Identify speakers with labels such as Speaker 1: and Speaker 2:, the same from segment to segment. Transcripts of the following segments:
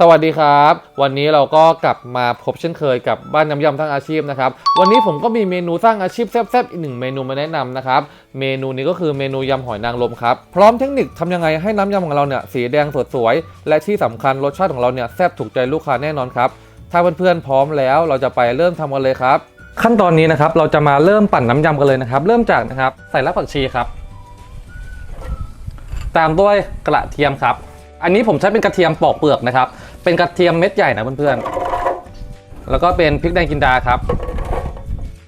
Speaker 1: สวัสดีครับ วันนี้เราก็กลับมาพบเช่นเคยกับบ้านน้ำยำสร้างอาชีพนะครับ วันนี้ผมก็มีเมนูสร้างอาชีพแซ่บๆอีกหนึ่งเมนูมาแนะนำนะครับ เมนูนี้ก็คือเมนูยำหอยนางรมครับ พร้อมเทคนิคทำยังไงให้น้ำยำของเราเนี่ยสีแดงสดสวย และที่สำคัญรสชาติของเราเนี่ยแซ่บถูกใจลูกค้าแน่นอนครับ ถ้าเพื่อนๆพร้อมแล้วเราจะไปเริ่มทำกันเลยครับ ขั้นตอนนี้นะครับเราจะมาเริ่มปั่นน้ำยำกันเลยนะครับ เริ่มจากนะครับใส่รากผักชีครับ ตามด้วยกระเทียมครับ อันนี้ผมใช้เป็นกระเทียมปอกเปลือกนะครับ เป็นกระเทียมเม็ดใหญ่นะเพื่อนๆ แล้วก็เป็นพริกแดงจินดาครับ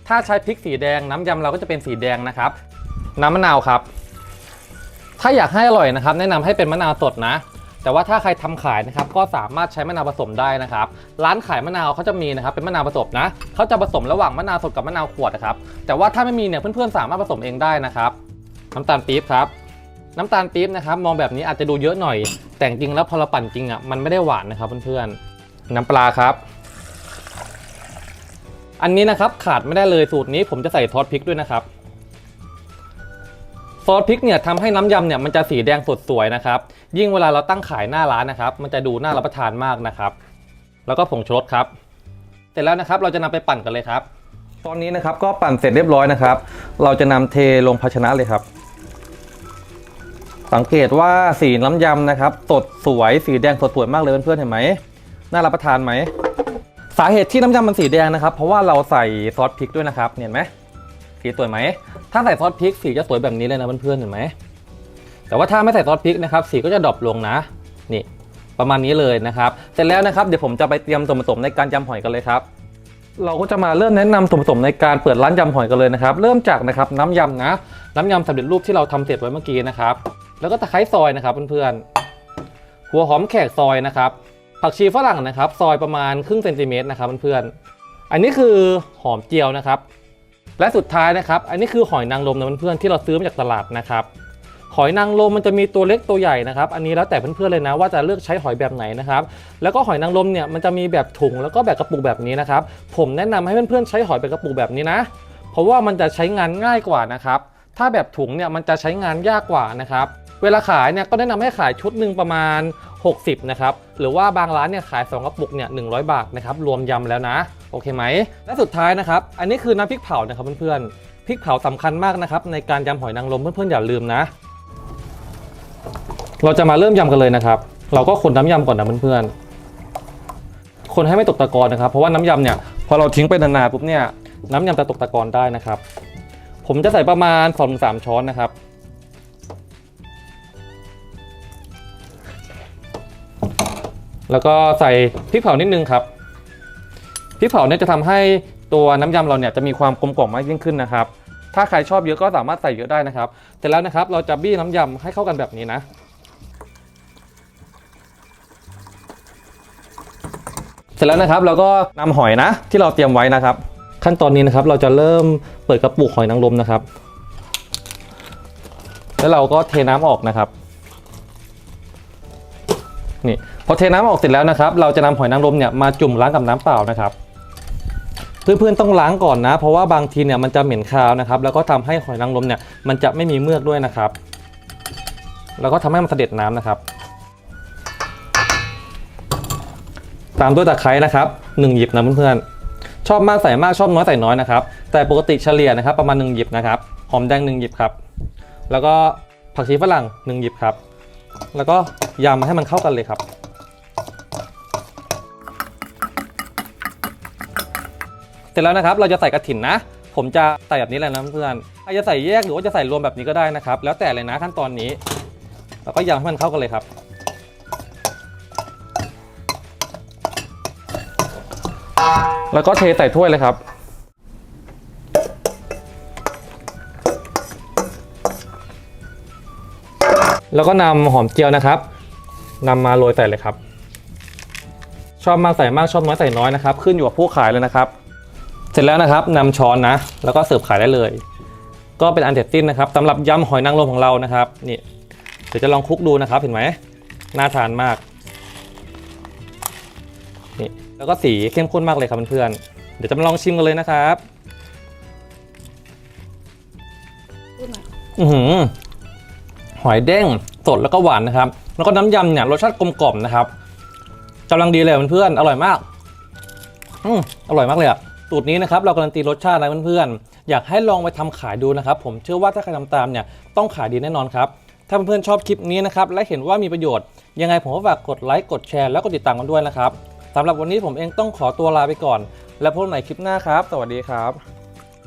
Speaker 1: ถ้าใช้พริกสีแดงน้ำยำเราก็จะเป็นสีแดงนะครับ น้ำมะนาวครับ ถ้าอยากให้อร่อยนะครับ แนะนำให้เป็นมะนาวสดนะ แต่ว่าถ้าใครทำขายนะครับก็สามารถใช้มะนาวผสมได้นะครับ ร้านขายมะนาวเขาจะมีนะครับเป็นมะนาวผสมนะเขาจะผสมระหว่างมะนาวสดกับมะนาวขวดนะครับ แต่ว่าถ้าไม่มีเนี่ยเพื่อนๆสามารถผสมเองได้นะครับน้ำตาลปี๊บครับ น้ำตาลปี๊บนะครับมองแบบนี้อาจจะดูเยอะหน่อย แต่จริงแล้วพอเราปั่นจริงอะมันไม่ได้หวานนะครับเพื่อนๆน้ำปลาครับ อันนี้นะครับขาดไม่ได้เลยสูตรนี้ผมจะใส่ซอสพริกด้วยนะครับซอสพริกเนี่ยทำให้น้ำยำเนี่ยมันจะสีแดงสดสวยนะครับยิ่งเวลาเราตั้งขายหน้าร้านนะครับ มันจะดูน่ารับประทานมากนะครับ แล้วก็ผงชูรสครับ เสร็จแล้วนะครับเราจะนำไปปั่นกันเลยครับ ตอนนี้นะครับก็ปั่นเสร็จเรียบร้อยนะครับ เราจะนำเทลงภาชนะเลยครับ สังเกตว่าสีน้ำยำนะครับ สดสวยสีแดงสดสวยมากเลยเพื่อนๆเห็นไหมน่ารับประทานไหมสาเหตุที่น้ำยำมันสีแดงนะครับ เพราะว่าเราใส่ซอสพริกด้วยนะครับเห็นไหมสีสวยไหมถ้าใส่ซอสพริกสีจะสวยแบบนี้เลยนะเพื่อนๆเห็นไหมแต่ว่าถ้าไม่ใส่ซอสพริกนะครับสีก็จะดรอปลงนะ นี่ประมาณนี้เลยนะครับ เสร็จแล้วนะครับเดี๋ยวผมจะไปเตรียมส่วนผสมในการยำหอยกันเลยครับ เราก็จะมาเริ่มแนะนำส่วนผสมในการเปิดร้านยำหอยกันเลยนะครับ เริ่มจากนะครับน้ำยำนะ น้ำยำสำเร็จรูปที่เราทำเสร็จไว้เมื่อกี้นะครับ แล้วก็ตะไคร้ซอยนะครับเพื่อนๆหัวหอมแขกซอยนะครับผักชีฝรั่งนะครับ ซอยประมาณครึ่งเซนติเมตรนะครับเพื่อนๆอันนี้คือหอมเจียวนะครับ และสุดท้ายนะครับ อันนี้คือหอยนางรมนะเพื่อนๆที่เราซื้อมาจากตลาดนะครับหอยนางรมมันจะมีตัวเล็กตัวใหญ่นะครับ อันนี้แล้วแต่เพื่อนๆเลยนะว่าจะเลือกใช้หอยแบบไหนนะครับ แล้วก็หอยนางรมเนี่ยมันจะมีแบบถุงแล้วก็แบบกระปุกแบบนี้นะครับ ผมแนะนำให้เพื่อนๆใช้หอยเป็นกระปุกแบบนี้นะ เพราะว่ามันจะใช้งานง่ายกว่านะครับ ถ้าแบบถุงเนี่ยมันจะใช้งานยากกว่านะครับ เวลาขายเนี่ยก็แนะนำให้ขายชุดหนึ่งประมาณ 60 นะครับ หรือว่าบางร้านเนี่ยขาย 2 กระปุกเนี่ย100บาทนะครับ รวมยำแล้วนะ โอเคไหม และสุดท้ายนะครับ อันนี้คือน้ำพริกเผานะครับเพื่อนๆ พริกเผาสำคัญมากนะครับในการยำหอยนางรมเพื่อนๆอย่าลืมนะ เราจะมาเริ่มยำกันเลยนะครับ เราก็คนน้ำยำก่อนนะเพื่อนๆคนให้ไม่ตกตะกอนนะครับ เพราะว่าน้ำยำเนี่ยพอเราทิ้งไปนานๆปุ๊บเนี่ยน้ำยำจะตกตะกอนได้นะครับ ผมจะใส่ประมาณ2-3ช้อนนะครับแล้วก็ใส่พริกเผานิดนึงครับพริกเผาเนี่ยจะทำให้ตัวน้ำยำเราเนี่ยจะมีความกลมกล่อมมากยิ่งขึ้นนะครับ ถ้าใครชอบเยอะก็สามารถใส่เยอะได้นะครับเสร็จแล้วนะครับเราจะบี้น้ำยำให้เข้ากันแบบนี้นะ เสร็จแล้วนะครับเราก็นำหอยนะที่เราเตรียมไว้นะครับ ขั้นตอนนี้นะครับ เราจะเริ่มเปิดกระปุกหอยนางรมนะครับ แล้วเราก็เทน้ำออกนะครับนี่พอเทน้ำออกเสร็จแล้วนะครับ เราจะนำหอยนางรมเนี่ยมาจุ่มล้างกับน้ำเปล่านะครับ เพื่อนๆต้องล้างก่อนนะ เพราะว่าบางทีเนี่ยมันจะเหม็นคาวนะครับ แล้วก็ทำให้หอยนางรมเนี่ยมันจะไม่มีเมือกด้วยนะครับ แล้วก็ทำให้มันเสด็จน้ำนะครับ ตามด้วยตะไคร้นะครับหนึ่งหยิบนะเพื่อนๆ ชอบมากใส่มากชอบน้อยใส่น้อยนะครับ แต่ปกติเฉลี่ยนะครับประมาณหนึ่งหยิบนะครับ หอมแดงหนึ่งหยิบครับ แล้วก็ผักชีฝรั่งหนึ่งหยิบครับ แล้วก็ยำให้มันเข้ากันเลยครับ เสร็จแล้วนะครับเราจะใส่กระถินนะ ผมจะใส่แบบนี้เลยนะเพื่อนใครจะใส่แยกหรือว่าจะใส่รวมแบบนี้ก็ได้นะครับ แล้วแต่เลยนะขั้นตอนนี้ แล้วก็ยำให้มันเข้ากันเลยครับ แล้วก็เทใส่ถ้วยเลยครับ แล้วก็นำหอมเจียวนะครับนำมาโรยใส่เลยครับ ชอบมากใส่มากชอบน้อยใส่น้อยนะครับ ขึ้นอยู่กับผู้ขายเลยนะครับ เสร็จแล้วนะครับนำช้อนนะ แล้วก็เสิร์ฟขายได้เลย ก็เป็นอันเสร็จสิ้นนะครับสำหรับยำหอยนางรมของเรานะครับนี่เดี๋ยวจะลองคลุกดูนะครับเห็นไหมน่าทานมากนี่ แล้วก็สีเข้มข้นมากเลยครับเพื่อนๆเดี๋ยวจะมาลองชิมกันเลยนะครับ
Speaker 2: พูดหน่อย
Speaker 1: อือหือหอยเด้งสดแล้วก็หวานนะครับ แล้วก็น้ำยำเนี่ยรสชาติกลมกล่อมนะครับกำลังดีเลยเพื่อนๆอร่อยมากอืมอร่อยมากเลยอะสูตรนี้นะครับเราการันตีรสชาตินะเพื่อนๆอยากให้ลองไปทำขายดูนะครับ ผมเชื่อว่าถ้าใครทำตามเนี่ยต้องขายดีแน่นอนครับถ้าเพื่อนๆชอบคลิปนี้นะครับและเห็นว่ามีประโยชน์ยังไงผมก็ฝากกดไลค์กดแชร์แล้วก็ติดตามกันด้วยนะครับ สำหรับวันนี้ผมเองต้องขอตัวลาไปก่อน แล้วพบกันใหม่คลิปหน้าครับ สวัสดีครับ